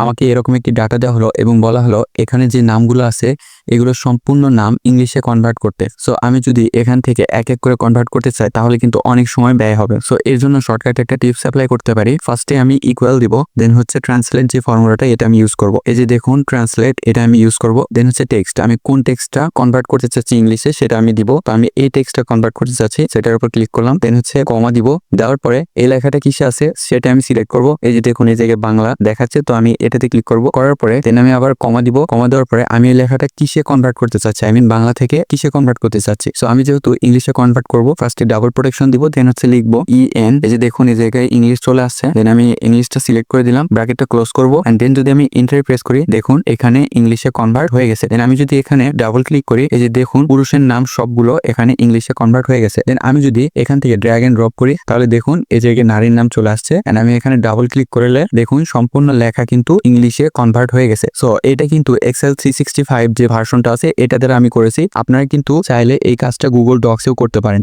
আমাকে এরকম একটি ডাটা দেওয়া হলো এবং বলা হলো, এখানে যে নামগুলো আছে, এগুলো সম্পূর্ণ নাম ইংলিশে কনভার্ট করতে। সো আমি যদি এখান থেকে এক এক করে কনভার্ট করতে চাই, তাহলে কিন্তু অনেক সময় ব্যয় হবে। সো এর জন্য শর্টকাট একটা টিপস অ্যাপ্লাই করতে পারি। ফার্স্টে আমি ইকুয়াল দিব দেন হচ্ছে ট্রান্সলেট যে ফর্মুলাটা এটা আমি ইউজ করব। এই যে দেখুন ট্রান্সলেট এটা আমি ইউজ করব। দেন হচ্ছে টেক্সট আমি কোন টেক্সটটা কনভার্ট করতে চাচ্ছি ইংলিশে, সেটা আমি দিব। তো আমি এই টেক্সটটা কনভার্ট করতে চাচ্ছি, সেটার উপর ক্লিক করলাম দেন হচ্ছে কমা দিব। দেওয়ার পরে এই লেখাটা কিসে আছে, সেটা আমি সিলেক্ট করব। এই যে দেখুন, এই জায়গায় বাংলা দেখাচ্ছে, তো আমি এটাতে ক্লিক করব। করার পরে দেন আমি আবার কমা দিব। কমা দেওয়ার পরে আমি এই লেখাটা কিসে কনভার্ট করতে চাচ্ছি? আই মিন বাংলা থেকে কিসে কনভার্ট করতে চাচ্ছি? সো আমি যেহেতু ইংলিশে কনভার্ট করব ফার্স্টে ডাবল প্রোটেকশন দিব দেন হচ্ছে লিখব ই এন এই যে দেখুন, এই জায়গায় ইংলিশ চলে আসছে। দেন আমি ইংলিশটা সিলেক্ট করে দিলাম ব্র্যাকেটটা ক্লোজ করব। এন্ড দেন যদি আমি এন্টার প্রেস করি, দেখুন, এখানে ইংলিশে কনভার্ট হয়ে গেছে। দেন আমি যদি এখানে ডাবল ক্লিক করি, এই যে দেখুন, পুরুষের নাম সবগুলো এখানে ইংলিশে কনভার্ট হয়ে গেছে। দেন আমি যদি এখান থেকে ড্র্যাগ এন্ড ড্রপ করি, তাহলে দেখুন, এই জায়গায় নারীর নাম চলে আসছে। এন্ড আমি এখানে ডাবল ক্লিক করলে, দেখুন, সম্পূর্ণ লেখা কিন্তু ইংলিশে কনভার্ট হয়ে গেছে। সো এটা কিন্তু এক্সেল থ্রি সিক্সটি ফাইভ যে ভার্সনটা আছে, এটা দ্বারা আমি করেছি। আপনারা কিন্তু চাইলে এই কাজটা গুগল ডক্সেও করতে পারেন।